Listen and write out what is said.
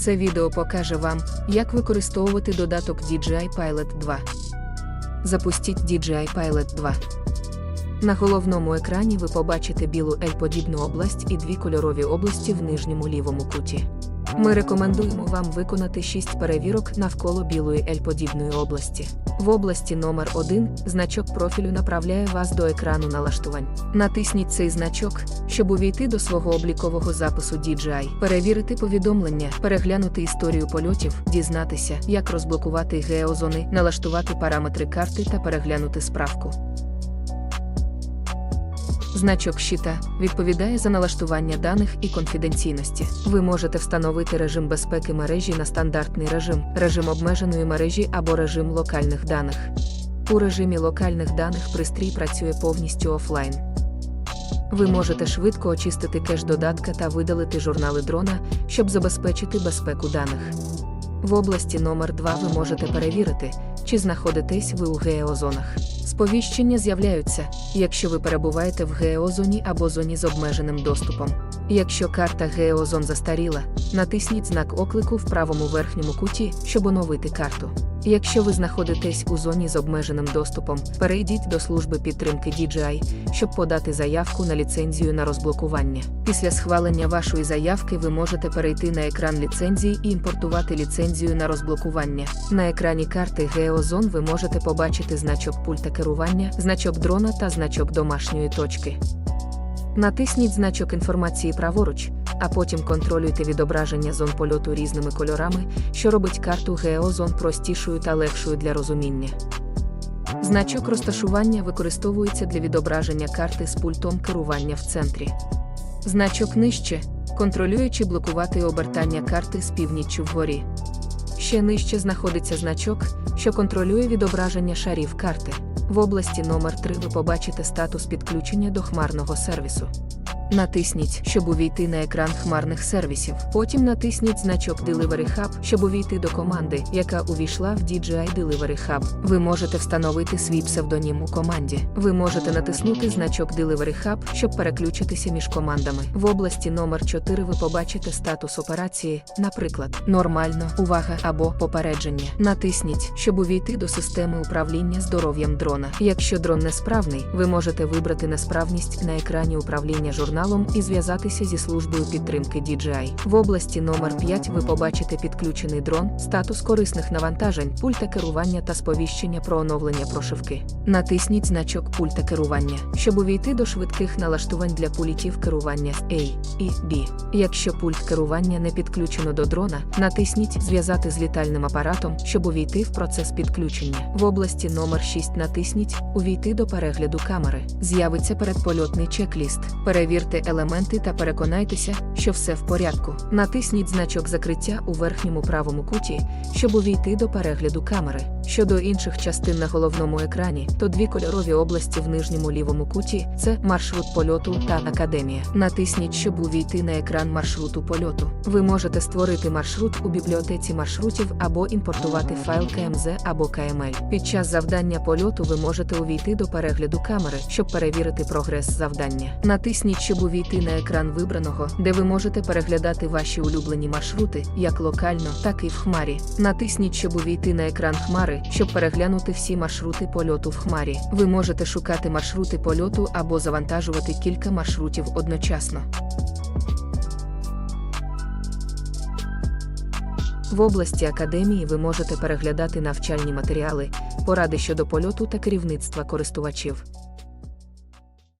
Це відео покаже вам, як використовувати додаток DJI Pilot 2. Запустіть DJI Pilot 2. На головному екрані ви побачите білу L-подібну область і дві кольорові області в нижньому лівому куті. Ми рекомендуємо вам виконати 6 перевірок навколо білої L-подібної області. В області номер 1 значок профілю направляє вас до екрану налаштувань. Натисніть цей значок, щоб увійти до свого облікового запису DJI, перевірити повідомлення, переглянути історію польотів, дізнатися, як розблокувати геозони, налаштувати параметри карти та переглянути справку. Значок щита відповідає за налаштування даних і конфіденційності. Ви можете встановити режим безпеки мережі на стандартний режим, режим обмеженої мережі або режим локальних даних. У режимі локальних даних пристрій працює повністю офлайн. Ви можете швидко очистити кеш додатка та видалити журнали дрона, щоб забезпечити безпеку даних. В області номер 2 ви можете перевірити, чи знаходитесь ви у геозонах. Сповіщення з'являються, якщо ви перебуваєте в геозоні або зоні з обмеженим доступом. Якщо карта геозон застаріла, натисніть знак оклику в правому верхньому куті, щоб оновити карту. Якщо ви знаходитесь у зоні з обмеженим доступом, перейдіть до служби підтримки DJI, щоб подати заявку на ліцензію на розблокування. Після схвалення вашої заявки ви можете перейти на екран ліцензії і імпортувати ліцензію на розблокування. На екрані карти Геозон ви можете побачити значок пульта керування, значок дрона та значок домашньої точки. Натисніть значок інформації праворуч, а потім контролюйте відображення зон польоту різними кольорами, що робить карту Геозон простішою та легшою для розуміння. Значок розташування використовується для відображення карти з пультом керування в центрі. Значок нижче контролює чи блокувати обертання карти з північчю вгорі. Ще нижче знаходиться значок, що контролює відображення шарів карти. В області номер 3 ви побачите статус підключення до хмарного сервісу. Натисніть, щоб увійти на екран хмарних сервісів. Потім натисніть значок Delivery Hub, щоб увійти до команди, яка увійшла в DJI Delivery Hub. Ви можете встановити свій псевдонім у команді. Ви можете натиснути значок Delivery Hub, щоб переключитися між командами. В області номер 4 ви побачите статус операції, наприклад, нормально, увага або попередження. Натисніть, щоб увійти до системи управління здоров'ям дрона. Якщо дрон несправний, ви можете вибрати несправність на екрані управління журналом і зв'язатися зі службою підтримки DJI. В області номер 5 ви побачите підключений дрон, статус корисних навантажень, пульта керування та сповіщення про оновлення прошивки. Натисніть значок пульта керування, щоб увійти до швидких налаштувань для пультів керування A і B. Якщо пульт керування не підключено до дрона, натисніть Зв'язати з літальним апаратом, щоб увійти в процес підключення. В області номер 6 натисніть Увійти до перегляду камери. З'явиться передпольотний чек-ліст. Перевірте елементи та переконайтеся, що все в порядку. Натисніть значок закриття у верхньому правому куті, щоб увійти до перегляду камери. Щодо інших частин на головному екрані, то дві кольорові області в нижньому лівому куті це маршрут польоту та академія. Натисніть, щоб увійти на екран маршруту польоту. Ви можете створити маршрут у бібліотеці маршрутів або імпортувати файл KMZ або KML. Під час завдання польоту ви можете увійти до перегляду камери, щоб перевірити прогрес завдання. Натисніть, щоб увійти на екран вибраного, де ви можете переглядати ваші улюблені маршрути, як локально, так і в хмарі. Натисніть, щоб увійти на екран щоб переглянути всі маршрути польоту в хмарі. Ви можете шукати маршрути польоту або завантажувати кілька маршрутів одночасно. В області академії ви можете переглядати навчальні матеріали, поради щодо польоту та керівництва користувачів.